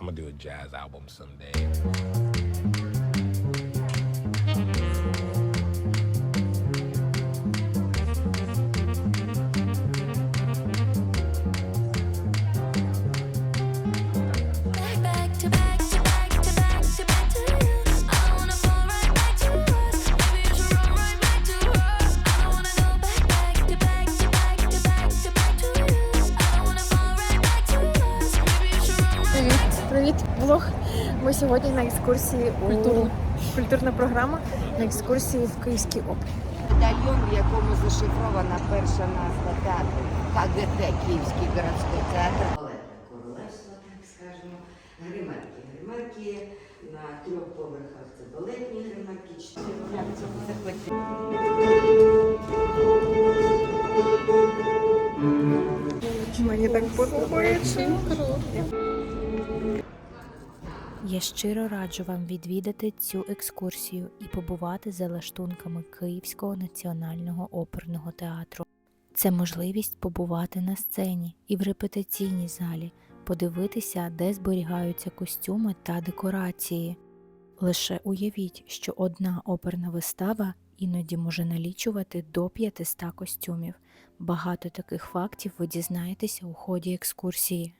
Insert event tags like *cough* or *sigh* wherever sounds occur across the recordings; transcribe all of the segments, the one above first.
I'm gonna do a jazz album someday. Сьогодні на екскурсії у Культурна. культурна програма на екскурсії в Київській опері. Медальйон, в якому зашифрована перша назва театру КГТ Київський городський театр. Балетне королевство, так скажемо. Гримерки. Гримерки на трьох поверхах це балетні гримерки, чотири Мені так подобається. Я щиро раджу вам відвідати цю екскурсію і побувати за лаштунками Київського національного оперного театру. Це можливість побувати на сцені і в репетиційній залі, подивитися, де зберігаються костюми та декорації. Лише уявіть, що одна оперна вистава іноді може налічувати до 500 костюмів. Багато таких фактів ви дізнаєтеся у ході екскурсії.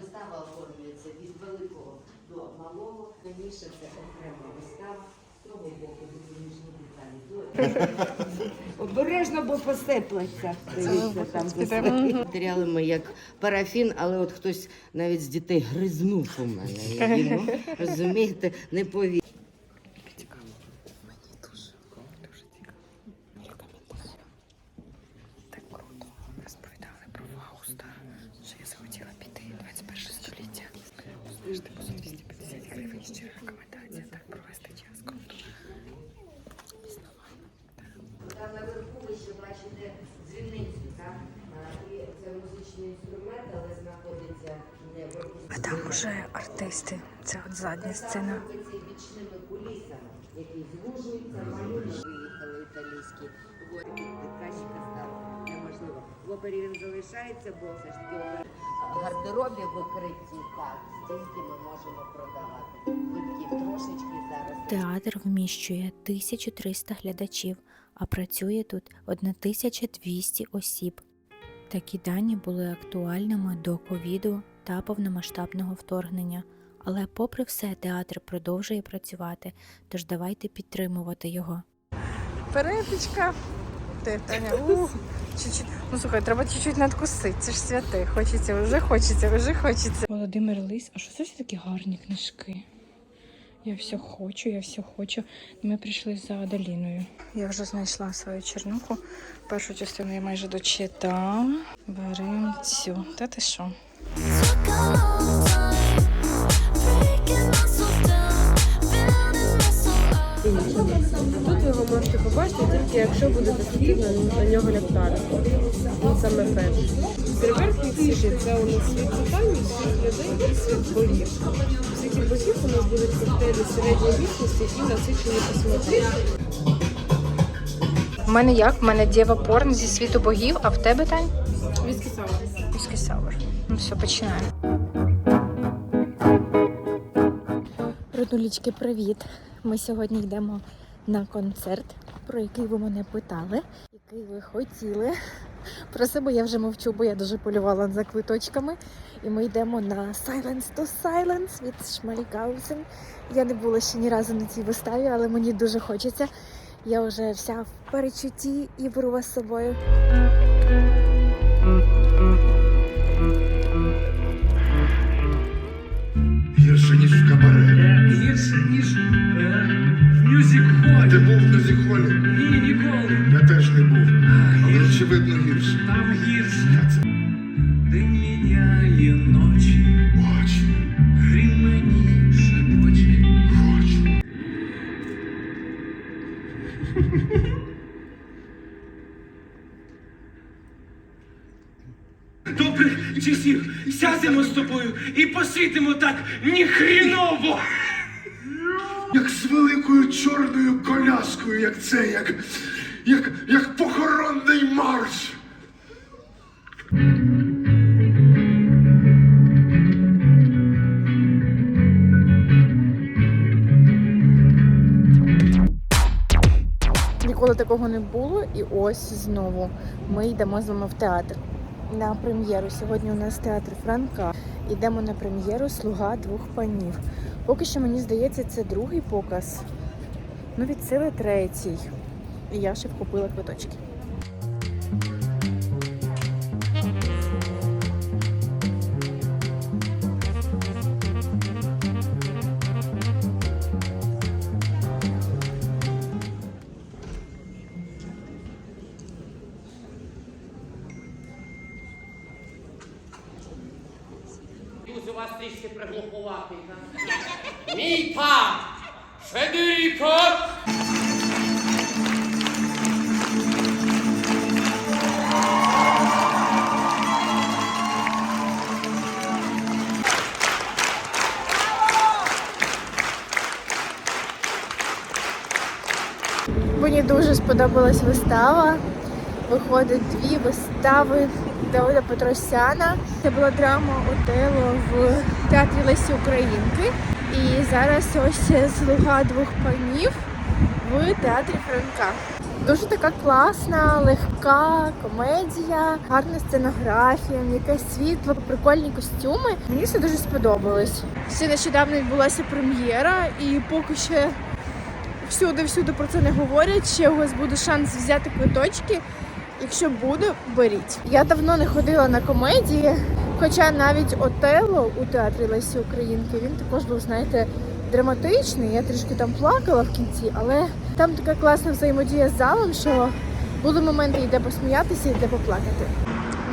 Вистава оформлюється від великого до малого. Раніше це окрема вистава. З того боку допоміжні деталі. *laughs* Обережно, бо посиплеться. Дивіться, там матеріали матеріалами як парафін, але от хтось навіть з дітей гризнув у мене. Ну, розумієте, не повірить. Так круто. Розповідали про Фауста, що я захотіла піти 21 століття. Знаєш, типу за 250 гривень щира рекомендація так провести час. Круто. Там наверху ви ще бачите дзвіницю, так? А, І це музичний інструмент, але знаходиться не в А там уже артисти. Це от задня сцена. Ці бічними кулісами, які звужуються, малюнки виїхали італійські. Вот, краще казав, неможливо. В опері він залишається, бо все ж таки опера. В гардеробі викриті, так, стільки ми можемо продавати. Квитків трошечки зараз. Театр вміщує 1300 глядачів, а працює тут 1200 осіб. Такі дані були актуальними до ковіду та повномасштабного вторгнення. Але, попри все, театр продовжує працювати, тож давайте підтримувати його. Перепічка. Ти, Таня, чуть-чуть. Ну слухай, треба чуть-чуть надкусити. Це ж святе. Хочеться, вже хочеться, вже хочеться. Володимир Лис, а що це всі такі гарні книжки? Я все хочу, я все хочу. Ми прийшли за Адаліною. Я вже знайшла свою чернуху. Першу частину я майже дочитала. Беремо цю. Та ти що? Тільки якщо будете світити на нього. Він саме перший. При верхній тиші це у нас світ питання, світ людей і світ богів. В світі богів у нас будуть коктейлі середньої вічності і насичені косметики. У мене як? У мене дєва порн зі світу богів, а в тебе Тань? Віскі саур. Віскі саур. Ну все, починаємо. Родулічки, привіт! Ми сьогодні йдемо на концерт, про який ви мене питали, який ви хотіли. Про себе я вже мовчу, бо я дуже полювала за квиточками. І ми йдемо на Silence to Silence від Шмалікаусен. Я не була ще ні разу на цій виставі, але мені дуже хочеться. Я вже вся в перечутті і беру вас з собою. Гірше, ніж в кабаре. Гірше, ніж в мюзик-холі. Ти був в мюзик-холі? Ні, ніколи. Я теж не був. Але Гірше. очевидно гірше. Там гірше. Я це День міняє ночі, очі, грім мені шепоче. хочу. Добрих часів сядемо з тобою і посидимо так ніхріново великою чорною коляскою, як це, як, як, як похоронний марш. Ніколи такого не було, і ось знову ми йдемо з вами в театр на прем'єру. Сьогодні у нас театр Франка. Йдемо на прем'єру Слуга двох панів. Поки що мені здається, це другий показ. Ну, від сили третій. І я ще купила квиточки. У вас трішки приглухуватий. так? Федеріко! Мені дуже сподобалась вистава. Виходить дві вистави Давида Петросяна. Це була драма Отело в театрі Лесі Українки. І зараз ось слуга двох панів в театрі Франка. Дуже така класна, легка комедія, гарна сценографія, м'яке світло, прикольні костюми. Мені все дуже сподобалось. Ще нещодавно відбулася прем'єра, і поки ще всюди-всюди про це не говорять. Ще у вас буде шанс взяти квиточки. Якщо буде, беріть. Я давно не ходила на комедії, хоча навіть Отелло у театрі Лесі Українки він також був, знаєте, драматичний. Я трішки там плакала в кінці, але там така класна взаємодія з залом, що були моменти, і де посміятися, і де поплакати.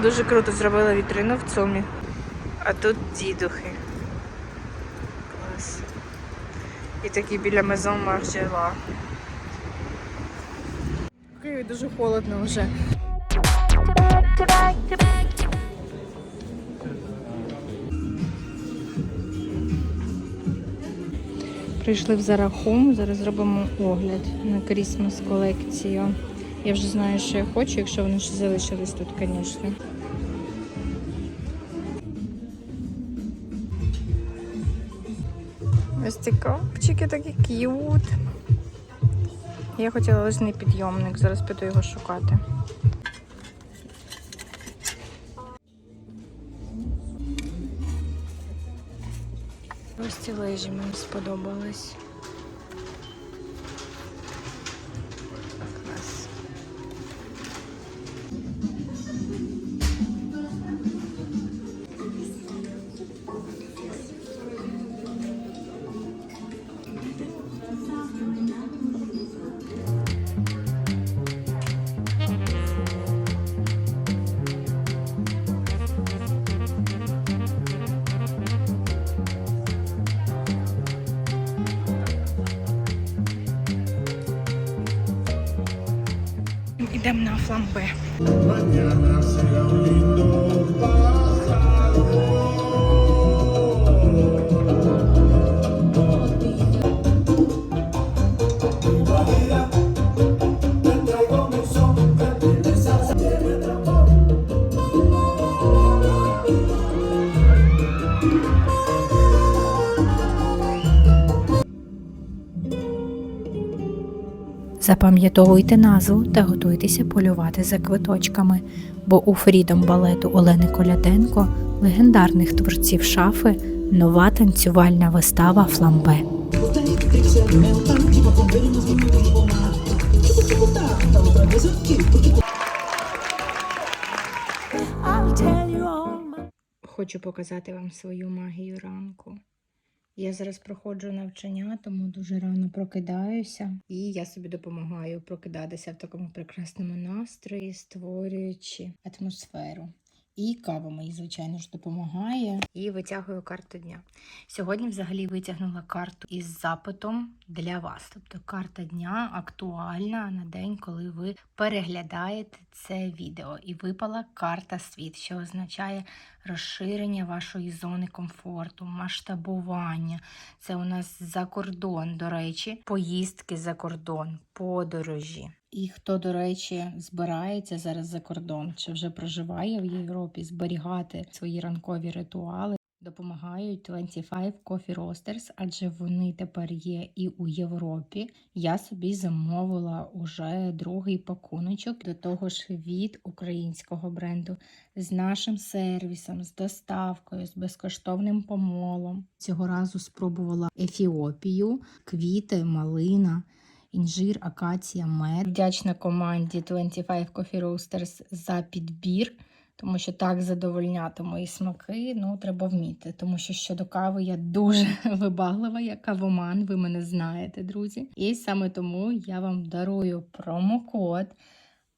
Дуже круто зробила вітрину в цумі. А тут дідухи. Клас. І такі біля Мезон Маржела. В Києві дуже холодно вже. Прийшли в Зарахум, зараз зробимо огляд на Крісмас колекцію. Я вже знаю, що я хочу, якщо вони ще залишились тут, звісно. Ось ці копчики такі к'ют. Я хотіла лижний підйомник, зараз піду його шукати. Лижі мені сподобались. Запам'ятовуйте назву та готуйтеся полювати за квиточками, бо у фрідом балету Олени Коляденко, легендарних творців шафи, нова танцювальна вистава Фламбе. Хочу показати вам свою магію ранку. Я зараз проходжу навчання, тому дуже рано прокидаюся, і я собі допомагаю прокидатися в такому прекрасному настрої, створюючи атмосферу. І кава мені, звичайно ж, допомагає. І витягую карту дня. Сьогодні взагалі витягнула карту із запитом для вас. Тобто карта дня актуальна на день, коли ви переглядаєте це відео. І випала карта світ, що означає розширення вашої зони комфорту, масштабування. Це у нас за кордон, до речі, поїздки за кордон, подорожі. І хто, до речі, збирається зараз за кордон чи вже проживає в Європі, зберігати свої ранкові ритуали. допомагають 25 Coffee Roasters, адже вони тепер є і у Європі. Я собі замовила уже другий пакуночок до того ж від українського бренду з нашим сервісом, з доставкою, з безкоштовним помолом. Цього разу спробувала Ефіопію, квіти, малина. Інжир, акація, мед. Вдячна команді 25 Coffee Roasters за підбір тому що так задовольняти мої смаки, ну треба вміти. Тому що щодо кави я дуже *laughs* вибаглива, я кавоман, ви мене знаєте, друзі. І саме тому я вам дарую промокод.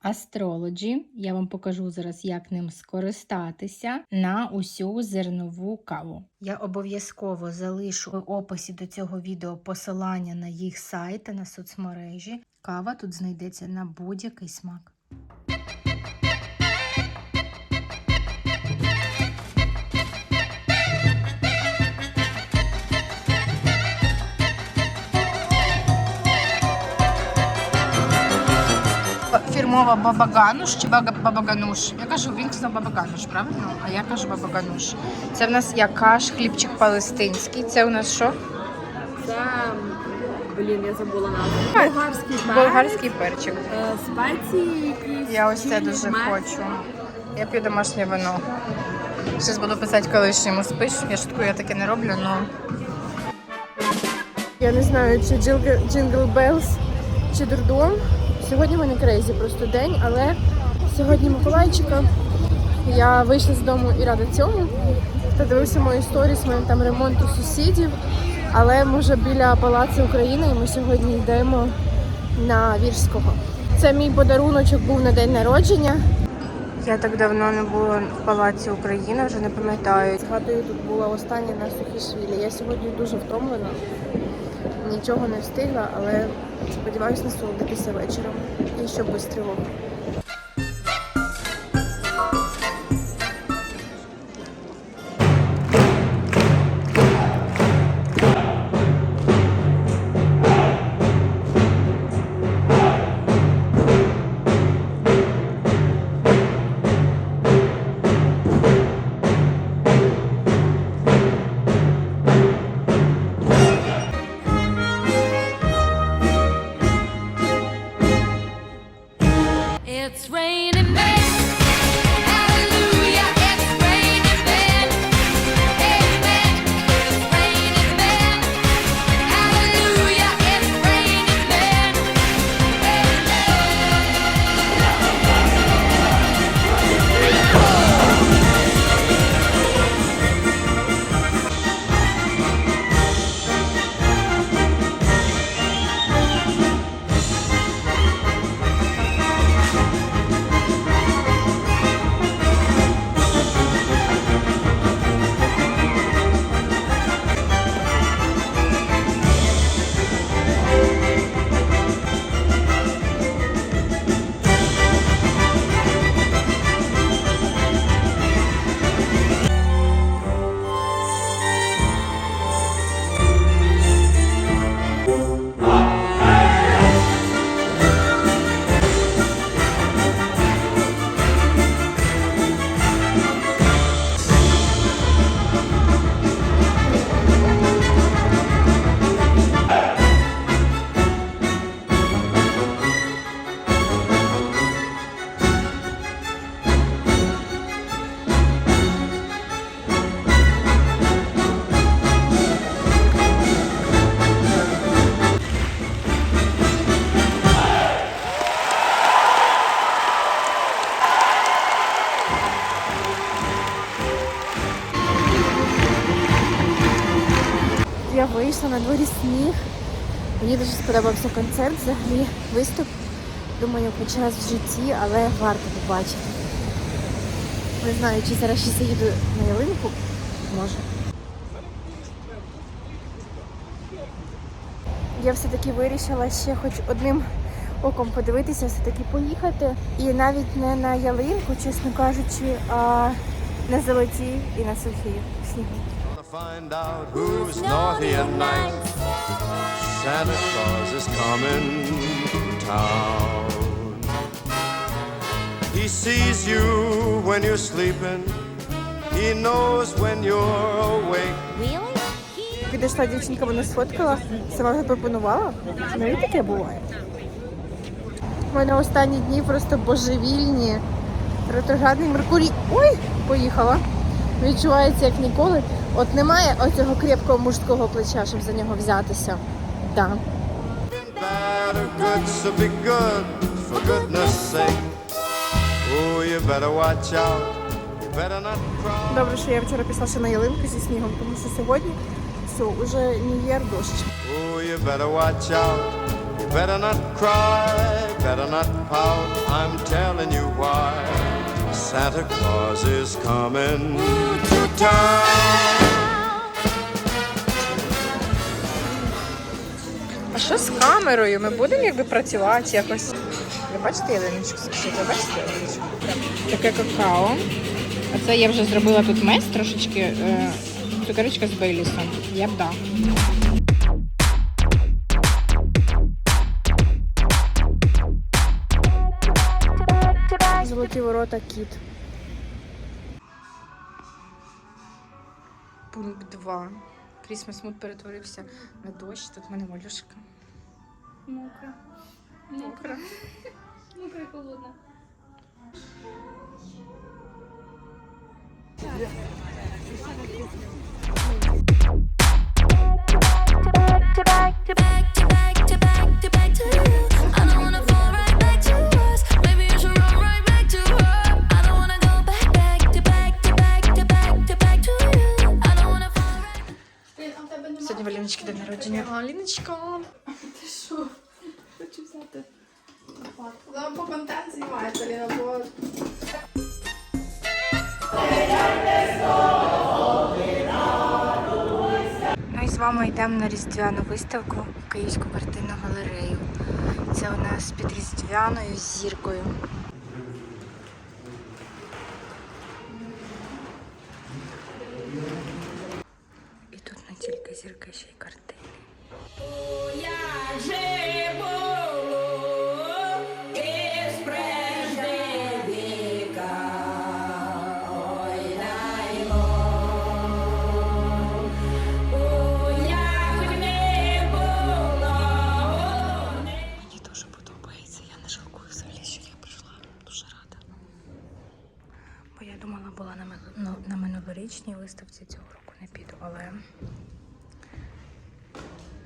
Astrology. Я вам покажу зараз, як ним скористатися на усю зернову каву. Я обов'язково залишу в описі до цього відео посилання на їх сайт та на соцмережі. Кава тут знайдеться на будь-який смак. Фірмова бабагануш чи бабагануш? Я кажу, він сказав бабагануш, правильно? А я кажу бабагануш. Це в нас якаш, хлібчик палестинський. Це у нас що? Це, блін, я забула назву. Болгарський перець, Болгарський перчик. е, спеції якісь. Я ось це дуже мед. хочу. Я п'ю домашнє вино. Зараз буду писати колишньому спиш. Я шуткую, я таке не роблю, але. Я не знаю, чи Джингл Белс, чи Дурдом. Сьогодні в мене крейзі просто день, але сьогодні Миколайчика. Я вийшла з дому і рада цьому. Хто дивився мою сторіс, у мене там ремонт у сусідів. Але ми вже біля Палацу України і ми сьогодні йдемо на Вірського. Це мій подаруночок був на день народження. Я так давно не була в Палаці України, вже не пам'ятаю. Згадую, тут була остання на Сухішвілі. Я сьогодні дуже втомлена. Нічого не встигла, але сподіваюся насолодитися вечором. І щоб без тривог. Вийшла сніг. Мені дуже сподобався концерт, взагалі виступ. Думаю, хоч раз в житті, але варто побачити. Не знаю, чи зараз ще заїду на ялинку. Може. Я все-таки вирішила ще хоч одним оком подивитися, все-таки поїхати. І навіть не на ялинку, чесно кажучи, а на золоті і на сухі снігу. Find out who's naughty at night. Santa Claus is coming to town. He sees you when you're sleeping. He knows when you're підійшла дівчинка, вона сфоткала, сама запропонувала. Ну таке буває. У мене останні дні просто божевільні. Ретроградний Меркурій. Ой, поїхала. Відчувається як ніколи. От немає оцього крепкого мужського плеча, щоб за нього взятися. Да. Oh. Добре, що я вчора пішла ще на ялинку зі снігом, тому що сьогодні все, уже Нью-Єр дощ. Oh, better not cry, better not pout. I'm telling you why. Santa Claus is coming to town. Що з камерою? Ми будемо якби працювати якось. Ви бачите ялиночку? Ви бачите ялиночку? Таке какао. А це я вже зробила тут мес трошечки. Е, цукерочка з Бейлісом. Я б да. Золоті ворота кіт. Пункт 2. Крісмас муд перетворився на дощ. Тут в мене Олюшка. Мокра. Мокра. Мокра і холодна. Back to back to back to back to back to you. I don't wanna fall right back to us. Maybe you should run right back to her. I don't wanna go back back to back to back to back to back to you. I don't wanna fall right. Сьогодні в Аліночки день народження. Аліночка. Ти що? Ну, по контент знімається, Ліна, бо Ну і з вами йдемо на різдвяну виставку в Київську картинну галерею. Це у нас під різдвяною зіркою. І тут не тільки зірка, ще й картини. Мені минулорічній виставці цього року не піду, але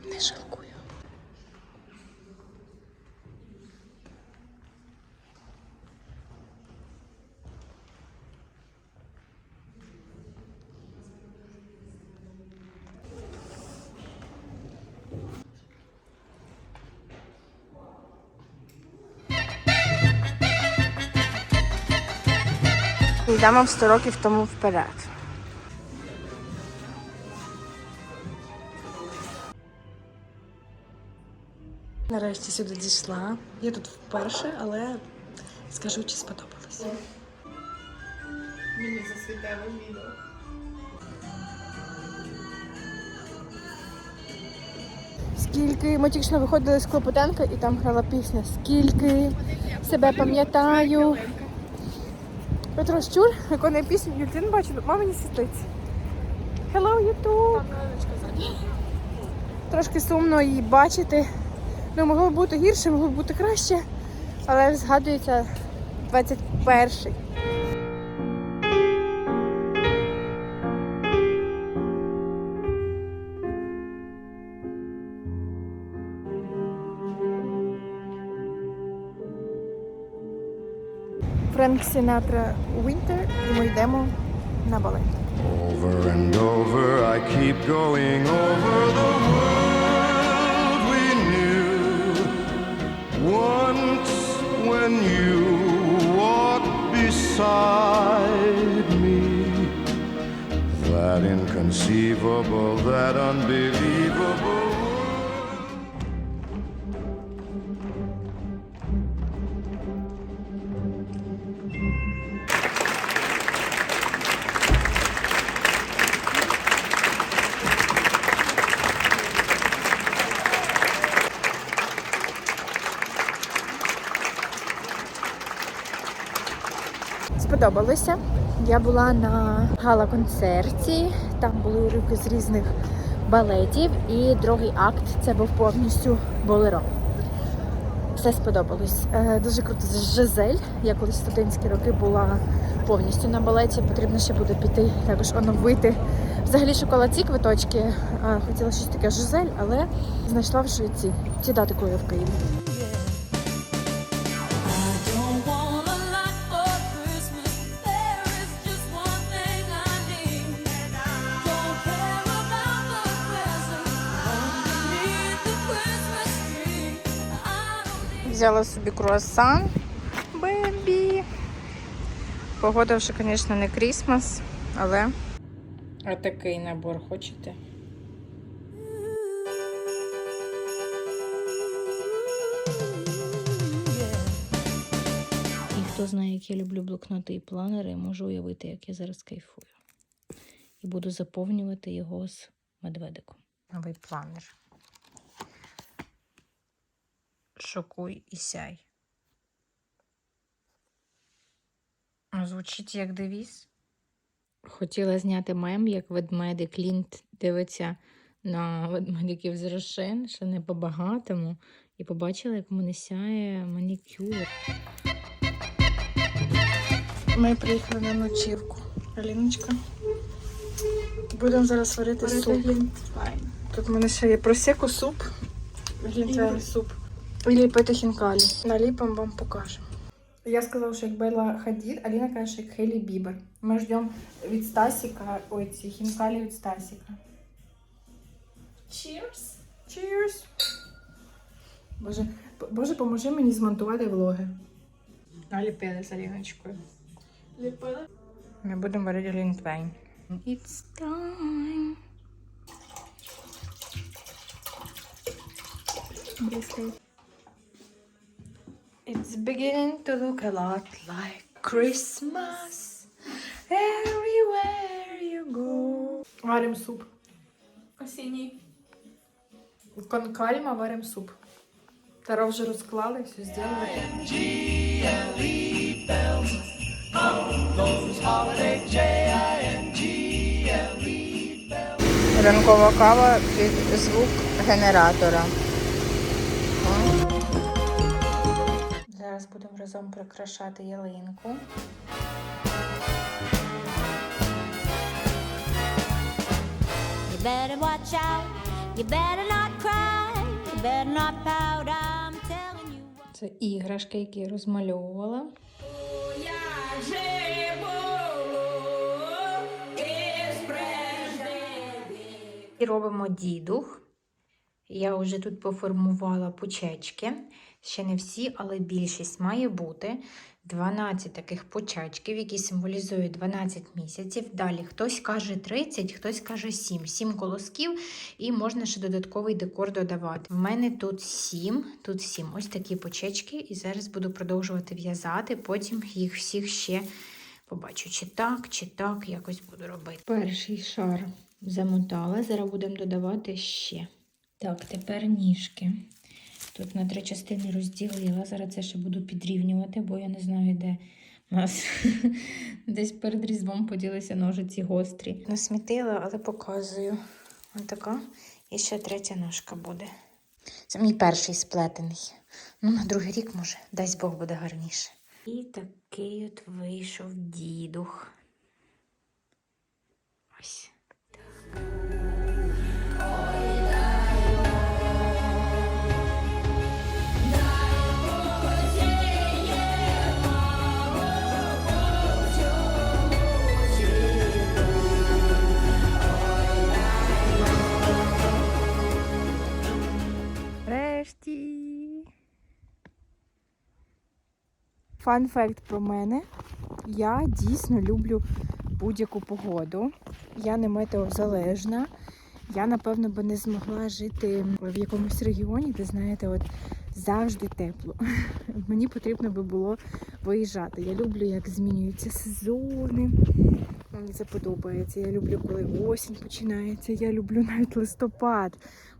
не жалкую. Йдемо в 100 років тому вперед. Нарешті сюди дійшла. Я тут вперше, але скажу, чи сподобалось. мені засвітило відео. Скільки ми тільки що виходили з Клопотенка і там грала пісня. Скільки себе пам'ятаю. Петро Щур виконує пісню, не мама не світлиці. Hello, YouTube! Трошки сумно її бачити. Ну, могло бути гірше, могло бути краще, але згадується 21-й. Френк Сінатра Winter і ми йдемо на балет. Over and over, I keep going over the world Once when you walked beside me, that inconceivable, that unbelievable. Сподобалося. Я була на гала-концерті, там були уривки з різних балетів. І другий акт це був повністю болеро. Все сподобалось. Е, Дуже круто. Жизель. Я колись студентські роки була повністю на балеті. Потрібно ще буде піти також оновити. Взагалі шукала ці квиточки. Хотіла щось таке Жизель, але знайшла вже ці, ці дати, коли в Києві. Взяла собі круасан. Бебі. Погода вже, звісно, не крісмас, але. А такий набор хочете? І хто знає, як я люблю блокноти і планери, можу уявити, як я зараз кайфую. І буду заповнювати його з медведиком. Новий планер. Шокуй і сяй. Звучить як девіз. Хотіла зняти мем, як ведмедик Лінт дивиться на ведмедиків з Рошен, що не по-багатому, і побачила, як у мене сяє манікюр. Ми приїхали на ночівку. Аліночка. Будемо зараз варити суп. Тут в мене ще є просеку суп. Глінтвейн суп. І пити хінкалі. Наліпимо вам покажемо. Я сказала, що як Белла Хадід, Аліна каже, що як Хейлі Бібер. Ми ждемо від Стасіка, ой, ці хінкалі від Стасіка. Cheers. Cheers! Боже, Боже, поможи мені змонтувати влоги. Наліпили з Аліночкою. Ліпили. Ми будемо варити лінтвейн. It's time. It's beginning to look a lot like Christmas everywhere you go. Варим суп. Осінній. Кон кальма варим суп. Таро вже розклали, все зробили. Ранкова кава під звук генератора. Разом прикрашати ялинку. You better watch out. You better not cry. You better not pout. I'm telling you. Це іграшки, які я розмальовувала. І робимо дідух. Я вже тут поформувала пучечки. Ще не всі, але більшість має бути. 12 таких почечків, які символізують 12 місяців. Далі хтось каже 30, хтось каже 7. 7 колосків, і можна ще додатковий декор додавати. В мене тут 7, тут 7. Ось такі почечки. І зараз буду продовжувати в'язати. Потім їх всіх ще побачу, чи так, чи так, якось буду робити. Перший шар замотала, зараз будемо додавати ще. Так, тепер ніжки. Тут на три частини розділила. Зараз це ще буду підрівнювати, бо я не знаю, де у нас *laughs* десь перед різдвом поділися ножиці гострі. Насмітила, але показую. Ось така. І ще третя ножка буде. Це мій перший сплетений. Ну, на другий рік, може, дасть Бог буде гарніше. І такий от вийшов дідух. Ось. Решті. Фан факт про мене. Я дійсно люблю будь-яку погоду. Я не метеозалежна. Я, напевно, би не змогла жити в якомусь регіоні, де, знаєте, от завжди тепло. *laughs* Мені потрібно би було виїжджати. Я люблю, як змінюються сезони. Мені це подобається. Я люблю, коли осінь починається. Я люблю навіть листопад,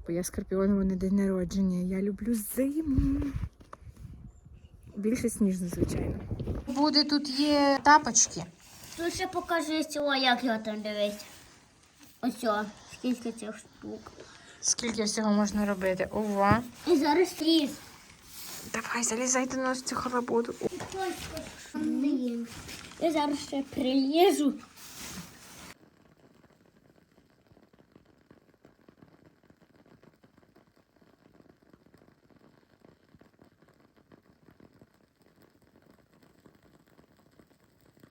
бо я скорпіонова на день народження. Я люблю зиму. Більше сніжно, звичайно. Буде тут є тапочки. Тут ще покажи цього, як його там дивись. Ось скільки цих штук. Скільки всього можна робити? Ова. І зараз різ. Давай, залізай до нас в цю халабуду. Я зараз ще прилізу